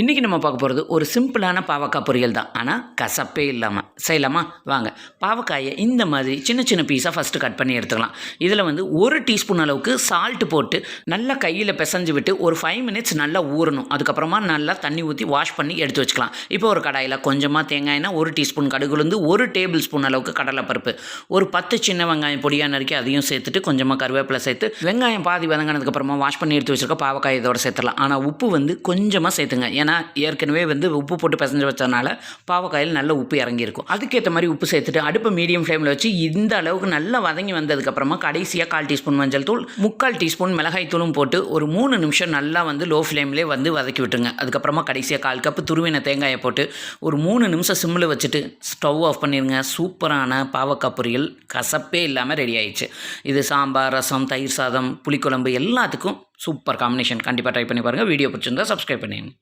இன்றைக்கி நம்ம பார்க்க போகிறது ஒரு சிம்பிளான பாவக்காய் பொரியல் தான். ஆனால் கசப்பே இல்லாமல் செய்யலாமா? வாங்க. பாவக்காயை இந்த மாதிரி சின்ன சின்ன பீஸாக ஃபஸ்ட்டு கட் பண்ணி எடுத்துக்கலாம். இதில் வந்து ஒரு டீஸ்பூன் அளவுக்கு சால்ட் போட்டு நல்லா கையில் பிசைஞ்சு விட்டு ஒரு ஃபைவ் மினிட்ஸ் நல்லா ஊறணும். அதுக்கப்புறமா நல்லா தண்ணி ஊற்றி வாஷ் பண்ணி எடுத்து வச்சுக்கலாம். இப்போ ஒரு கடாயில் கொஞ்சமாக தேங்காய்னா ஒரு டீஸ்பூன் கடுகுலுந்து ஒரு டேபிள் ஸ்பூன் அளவுக்கு கடலைப்பருப்பு. ஒரு பத்து சின்ன வெங்காயம் பொடியாக நறுக்கி அதையும் சேர்த்துட்டு கொஞ்சமாக கருவேப்பிலை சேர்த்து வெங்காயம் பாதி வதங்கினதுக்கப்புறமா வாஷ் பண்ணி எடுத்து வச்சுருக்க பாவக்காய் இதோட சேர்த்துடலாம். ஆனால் உப்பு வந்து கொஞ்சமாக சேர்த்துங்க. ஏன்னா ஏற்கனவே வந்து உப்பு போட்டு பிசைஞ்சு வச்சதுனால பாவக்காயில் நல்ல உப்பு இறங்கியிருக்கும். அதுக்கேற்ற மாதிரி உப்பு சேர்த்துட்டு அடுப்பை மீடியம் ஃப்ளேமில் வச்சு இந்த அளவுக்கு நல்லா வதங்கி வந்ததுக்கப்புறமா கடைசியாக கால் டீஸ்பூன் மஞ்சள் தூள் முக்கால் டீஸ்பூன் மிளகாய் தூளும் போட்டு ஒரு மூணு நிமிஷம் நல்லா வந்து லோ ஃப்ளேம்லேயே வந்து வதக்கி விட்டுருங்க. அதுக்கப்புறமா கடைசியாக கால் கப்பு துருவின தேங்காயை போட்டு ஒரு மூணு நிமிஷம் சிம்மில் வச்சுட்டு ஸ்டவ் ஆஃப் பண்ணிடுங்க சூப்பரான பாவக்காய் பொரியல் கசப்பே இல்லாமல் ரெடி ஆயிடுச்சு. இது சாம்பார் ரசம் தயிர் சாதம் புளிக்குழம்பு எல்லாத்துக்கும் சூப்பர் காம்பினேஷன் கண்டிப்பாக ட்ரை பண்ணி பாருங்கள் வீடியோ பிடிச்சிருந்தா சப்ஸ்கிரைப் பண்ணிடுங்க